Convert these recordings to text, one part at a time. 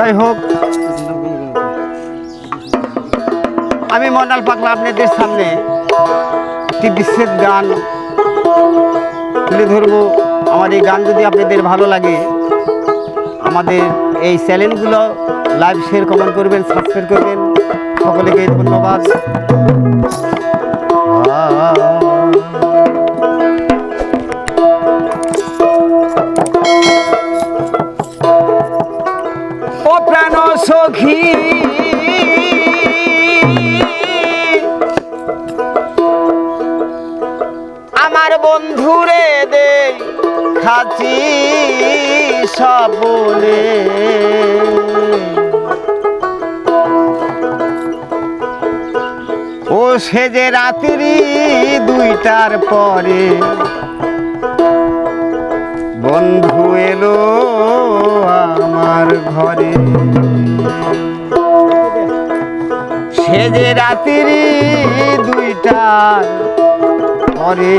যাই হোক। আমি মন্ডল পাগলা আপনাদের সামনে একটি বিচ্ছেদ গান তুলে ধরবো। আমার এই গান যদি আপনাদের ভালো লাগে, আমাদের এই চ্যানেলগুলো লাইভ শেয়ার কমেন্ট করবেন সাবস্ক্রাইব করবেন। সকলকে ধন্যবাদ। খাচি সবলে। ও সে যে রাত্রি দুইটার পরে বন্ধু এলো আমার ঘরে। সে যে রাত্রি দুইটার পরে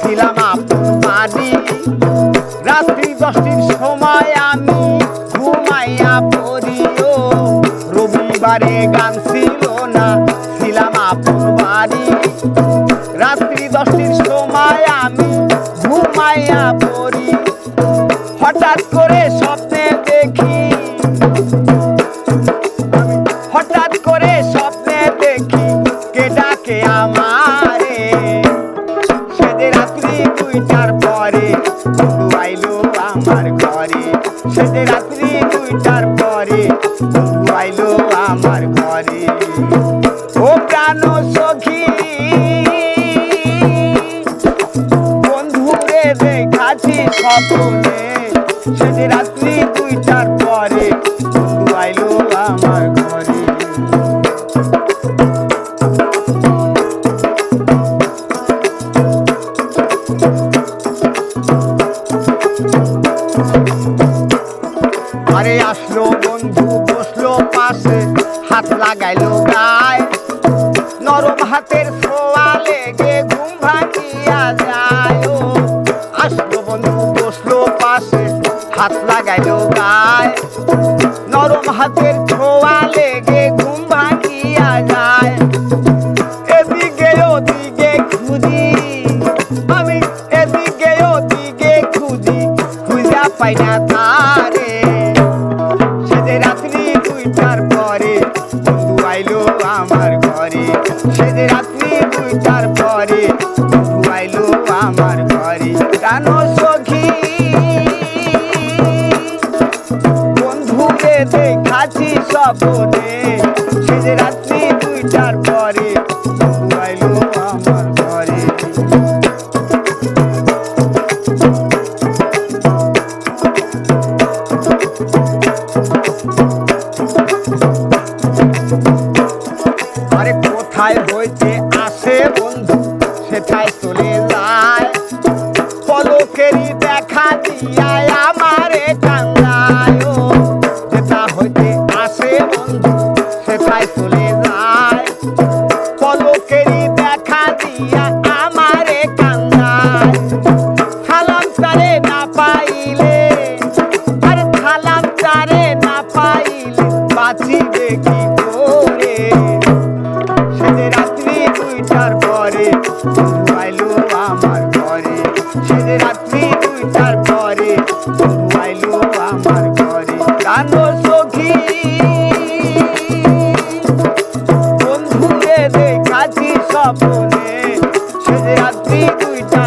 ছিলাম আপন রাত্রি দশটির সময় আমি ঘুমাইয়া পড়িও। রবিবারে গান ছিল না, ছিলাম বাড়ি রাত্রি দশটির সময় আমি ঘুমাইয়া পড়ি। হঠাৎ করে স্বপ্নে দেখি, হঠাৎ করে রাত্রি দুইটার পরে আইলো আমার ঘরে। ও প্রাণ সখী বন্ধুরে দেখাছি স্বপ্নে। সেদিন যে হাতের ছোঁয়া লেগে ঘুম ভাঙিয়া যায়। আসলো বন্ধু, বসল পাশে, হাত লাগাইলো গায়। নরম হাতের ছোঁয়া লেগে ঘুম ভাঙিয়া যায়। এদিকে ওদিকে খুঁজি, আমি এদিকে ওদিকে খুঁজি খুঁজা পাই না তারে। কেন সখী? বন্ধুকে দেখাচ্ছি স্বপ্নে। স্বপনে সে রাত্রি দুইটা